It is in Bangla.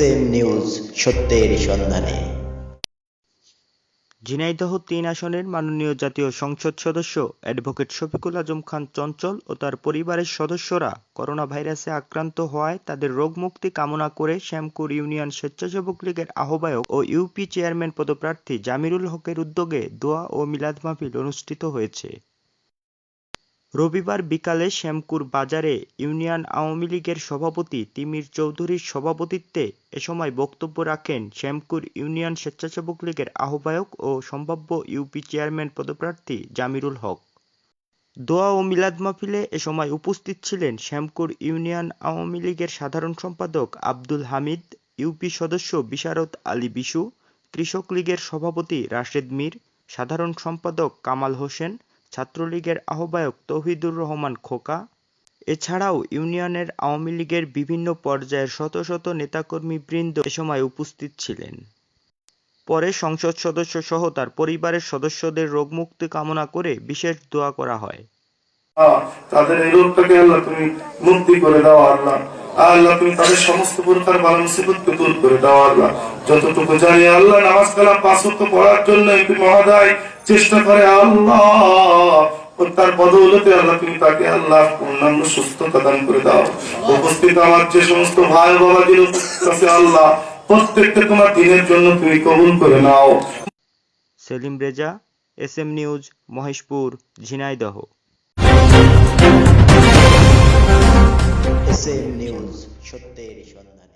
এম নিউজ সত্যের সন্ধানে। ঝিনাইদহ তিন আসনের মাননীয় জাতীয় সংসদ সদস্য অ্যাডভোকেট শফিকুল আজম খান চঞ্চল ও তার পরিবারের সদস্যরা করোনা ভাইরাসে আক্রান্ত হওয়ায় তাদের রোগমুক্তি কামনা করে শ্যামকুর ইউনিয়ন স্বেচ্ছাসেবক লীগের আহ্বায়ক ও ইউপি চেয়ারম্যান পদপ্রার্থী জামিরুল হকের উদ্যোগে দোয়া ও মিলাদ মাহফিল অনুষ্ঠিত হয়েছে। রবিবার বিকালে শ্যামকুর বাজারে ইউনিয়ন আওয়ামী লীগের সভাপতি তিমির চৌধুরীর সভাপতিত্বে এ সময় বক্তব্য রাখেন শ্যামকুর ইউনিয়ন স্বেচ্ছাসেবক লীগের আহ্বায়ক ও সম্ভাব্য ইউপি চেয়ারম্যান পদপ্রার্থী জামিরুল হক। দোয়া ও মিলাদ মাহফিলে এ সময় উপস্থিত ছিলেন শ্যামকুর ইউনিয়ন আওয়ামী লীগের সাধারণ সম্পাদক আব্দুল হামিদ, ইউপি সদস্য বিশারত আলী বিশু, কৃষক লীগের সভাপতি রাশেদ মীর, সাধারণ সম্পাদক কামাল হোসেন ছাত্রলীগের আহ্বায়ক তৌহিদুর রহমান খোকা, এছাড়াও ইউনিয়নের আওয়ামী লীগের বিভিন্ন পর্যায়ের শত শত নেতাকর্মীবৃন্দ এ সময় উপস্থিত ছিলেন। পরে সংসদ সদস্য সহ তার পরিবারের সদস্যদের রোগমুক্তি কামনা করে বিশেষ দোয়া করা হয়। তাদের এই রোগটাকে আল্লাহ তুমি মুক্তি করে দাও, আল্লাহ। আল্লাহ তুমি তাদের সমস্ত প্রকার বালা মুসিবতকে দূর করে দাও আল্লাহ। যতটুকু জানি আল্লাহ, নামাজ কালাম পাঁচ ওয়াক্ত পড়ার জন্য এমপি মহোদয় চেষ্টা করে আল্লাহ। তার বদৌলতে আল্লাহ তুমি তাকে আল্লাহ পূর্ণাঙ্গ সুস্থতা দান করে দাও। উপস্থিত আমার যে সমস্ত ভাই বাবা উপস্থিত আছে আল্লাহ প্রত্যেকটা তোমার দিনের জন্য তুমি কবুল করে নাও। Selim Reza, S M news, Maheshpur, Jhenaidah. News. সত্যের সন্ধান।